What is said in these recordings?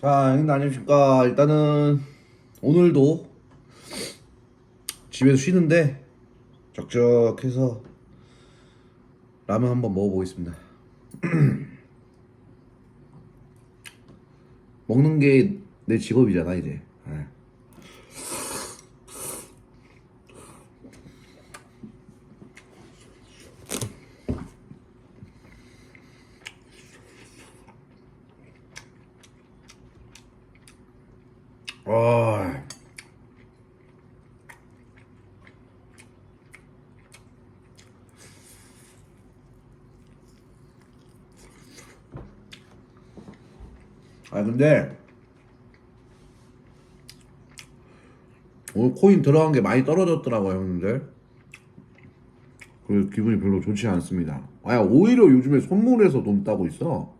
자, 형님 안녕하십니까. 일단은 오늘도 집에서 쉬는데 적적해서 라면 한번 먹어보겠습니다. 먹는 게 내 직업이잖아 이제. 예. 아. 아 근데 오늘 코인 들어간 게 많이 떨어졌더라고요 형님들. 그 기분이 별로 좋지 않습니다. 아 오히려 요즘에 선물에서 돈 따고 있어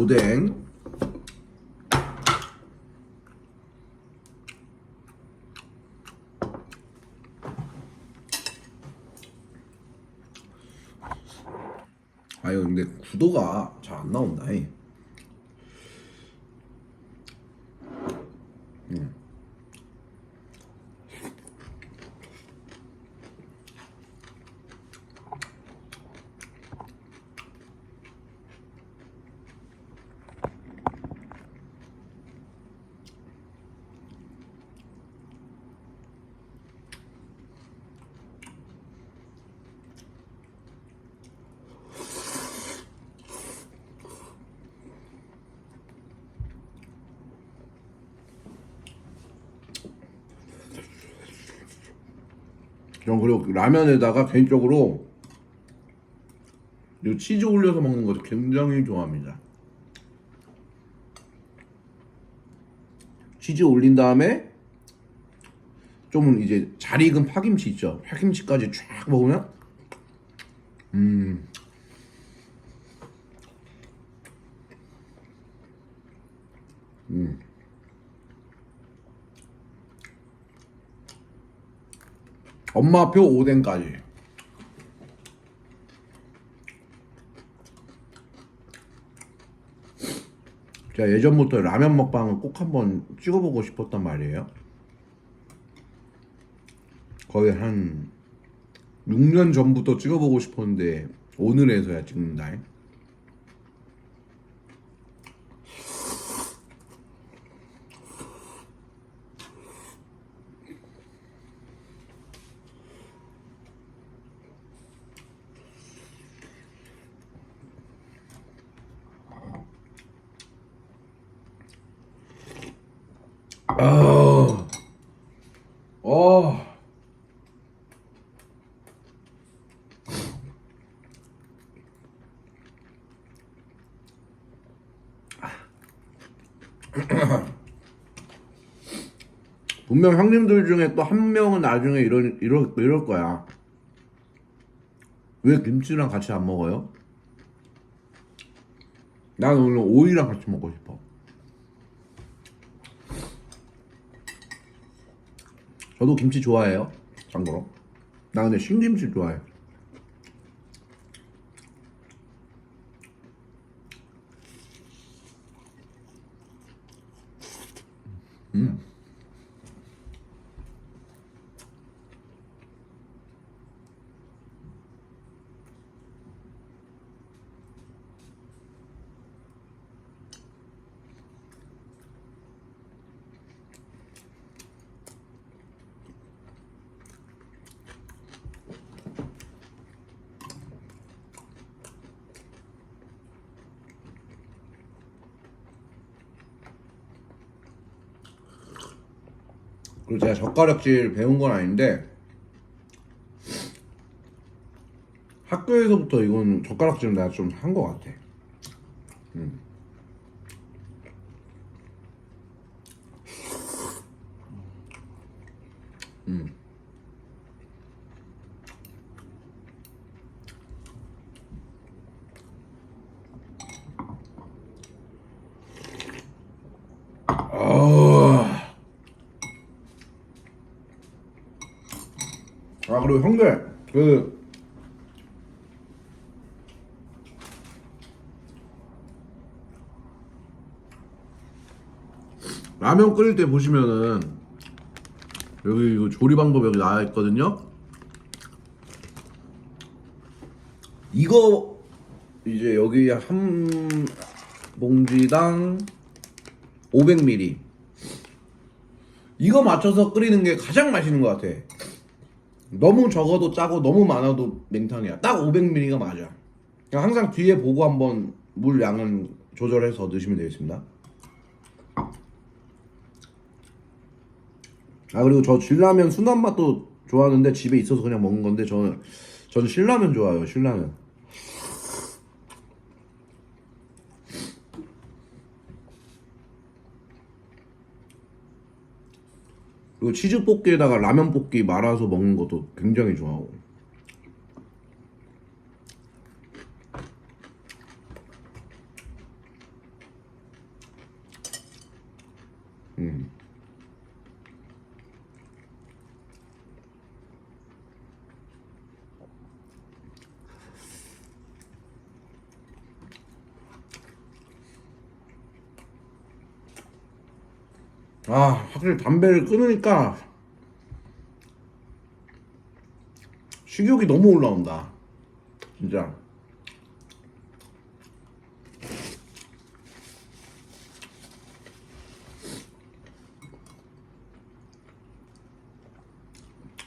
오뎅 아유 근데 구도가 잘 안 나온다 이. 음. 전 그리고 그 라면에다가 개인적으로 이 치즈 올려서 먹는 것도 굉장히 좋아합니다. 치즈 올린 다음에 좀 이제 잘 익은 파김치 있죠. 파김치까지 쫙 먹으면 음. 음. 엄마표 오뎅까지. 제가 예전부터 라면 먹방을 꼭 한번 찍어보고 싶었단 말이에요. 거의 한 6년 전부터 찍어보고 싶었는데 오늘에서야 찍는다. 아, 어. 분명 형님들 중에 또 한 명은 나중에 이럴, 이럴, 이럴 거야. 왜 김치랑 같이 안 먹어요? 난 오늘 오이랑 같이 먹고 싶어. 저도 김치 좋아해요. 참고로. 나 근데 신김치 좋아해. 음. 그리고 제가 젓가락질 배운 건 아닌데 학교에서부터 이건 젓가락질은 내가 좀 한 것 같아. 음. 음. 그리고 형들 그 라면 끓일 때 보시면은 여기 이거 조리 방법 여기 나와 있거든요. 이거 이제 여기 한 봉지당 500ml 이거 맞춰서 끓이는 게 가장 맛있는 것 같아. 너무 적어도 짜고 너무 많아도 냉탕이야. 딱 500ml가 맞아. 그냥 항상 뒤에 보고 한번 물 양은 조절해서 넣으시면 되겠습니다. 아 그리고 저 신라면 순한 맛도 좋아하는데 집에 있어서 그냥 먹는 건데 저는 저는 신라면 좋아해요. 신라면. 그리고 치즈 볶기에다가 라면 볶기 말아서 먹는 것도 굉장히 좋아하고. 아, 확실히 담배를 끊으니까 식욕이 너무 올라온다. 진짜.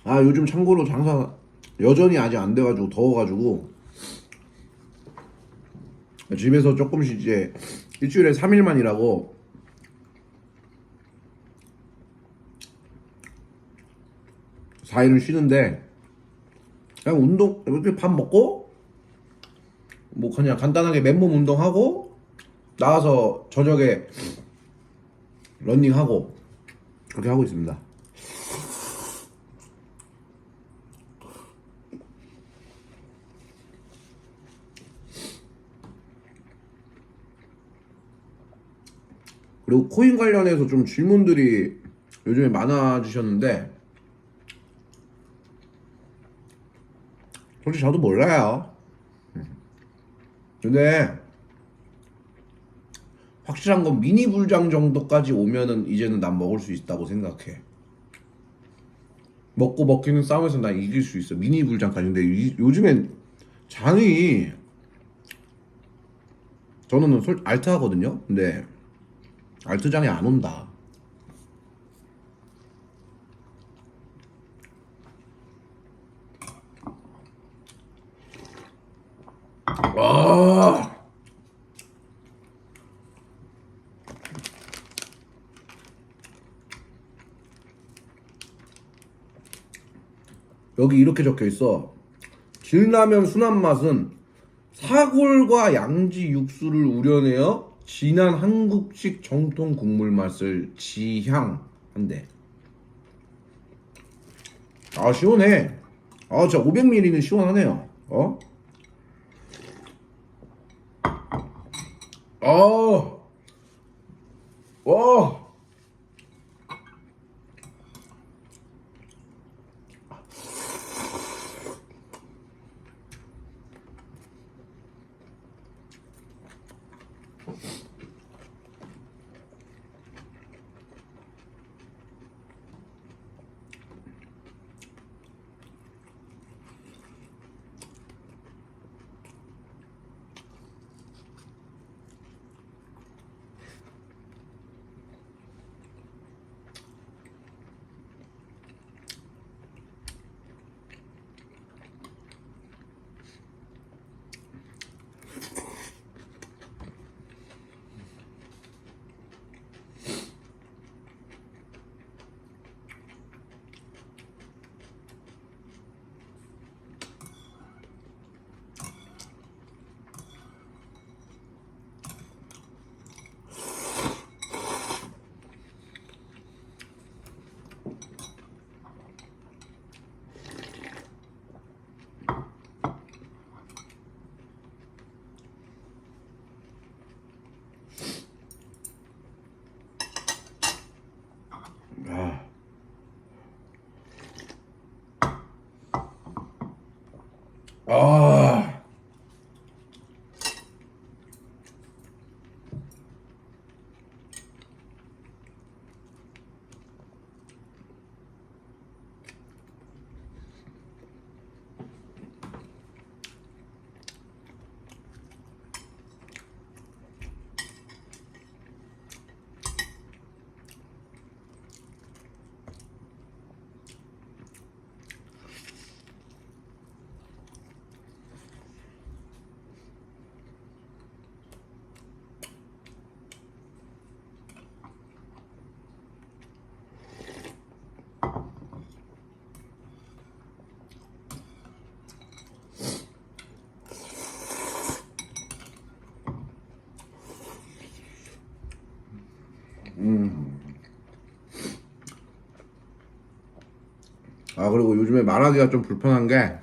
아, 요즘 참고로 장사 여전히 아직 안 돼가지고 더워가지고 집에서 조금씩 이제 일주일에 3일만 일하고 사일은 쉬는데 그냥 운동 이렇게 밥 먹고 뭐 그냥 간단하게 맨몸 운동하고 나와서 저녁에 런닝하고 그렇게 하고 있습니다. 그리고 코인 관련해서 좀 질문들이 요즘에 많아지셨는데 솔직히 저도 몰라요. 근데 확실한 건 미니 불장 정도까지 오면은 이제는 난 먹을 수 있다고 생각해. 먹고 먹히는 싸움에서 난 이길 수 있어. 미니 불장까지. 근데 이- 요즘엔 장이 저는 솔 알트 하거든요. 근데 알트장이 안 온다. 아. 여기 이렇게 적혀 있어. 진라면 순한 맛은 사골과 양지 육수를 우려내어 진한 한국식 정통 국물 맛을 지향한대. 아 시원해. 아 진짜 500ml는 시원하네요. 어? 아, 와. 아 그리고 요즘에 말하기가 좀 불편한 게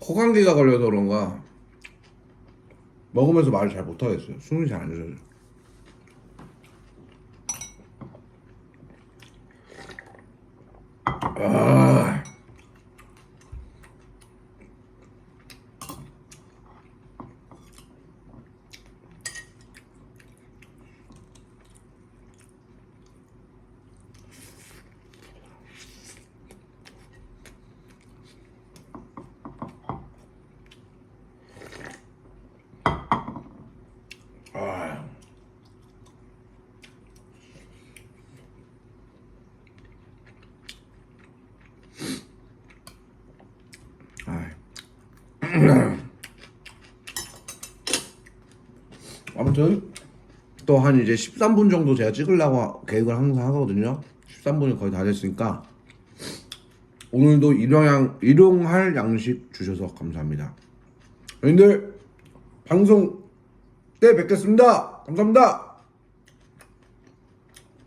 코감기가 걸려서 그런가? 먹으면서 말을 잘 못하겠어요. 숨이 잘 안 쉬어요 아. 아무튼 또한 이제 13분 정도 제가 찍으려고 계획을 항상 하거든요. 13분이 거의 다 됐으니까 오늘도 일용양 일용할 양식 주셔서 감사합니다. 여러분들 방송 때 뵙겠습니다. 감사합니다.